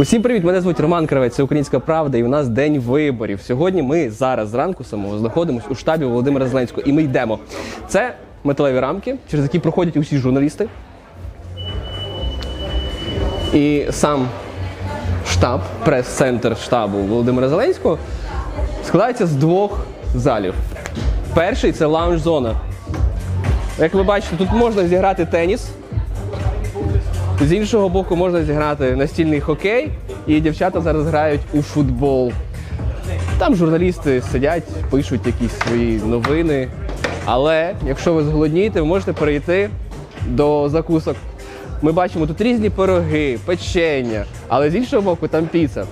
Усім привіт! Мене звуть Роман Кравець, це Українська Правда, і у нас день виборів. Сьогодні ми зараз зранку самого знаходимося у штабі Володимира Зеленського, і ми йдемо. Це металеві рамки, через які проходять усі журналісти. І сам штаб, прес-центр штабу Володимира Зеленського складається з двох залів. Перший це лаунж-зона. Як ви бачите, тут можна зіграти теніс. З іншого боку, можна зіграти настільний хокей, і дівчата зараз грають у футбол. Там журналісти сидять, пишуть якісь свої новини. Але якщо ви зголоднієте, ви можете перейти до закусок. Ми бачимо тут різні пироги, печення, але з іншого боку, там піца.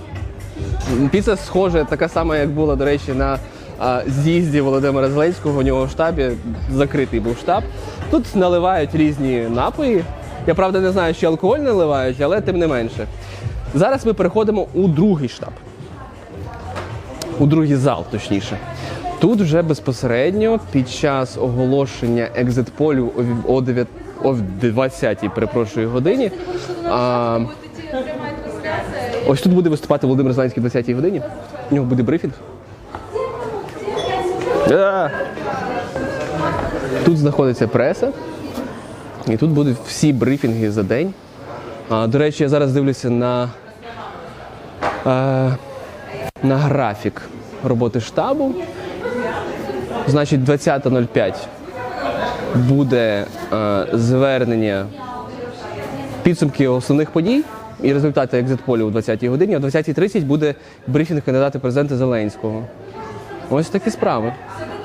Піца схожа, така сама, як була, до речі, на з'їзді Володимира Зеленського. У нього в штабі закритий був штаб. Тут наливають різні напої. Я правда не знаю, чи алкоголь наливають, але тим не менше. Зараз ми переходимо у другий штаб. У другий зал, точніше. Тут вже безпосередньо під час оголошення екзит-полю о о 9 о 20-й, перепрошую, годині. А, Ось тут буде виступати Володимир Зеленський о 20-й годині. У нього буде брифінг. Тут знаходиться преса. І тут будуть всі брифінги за день. До речі, я зараз дивлюся на, е, на графік роботи штабу. Значить, 20.05 буде е, звернення підсумки основних подій і результати екзит-полю о 20-й годині. О 20.30 буде брифінг кандидата в президенти Зеленського. Ось такі справи.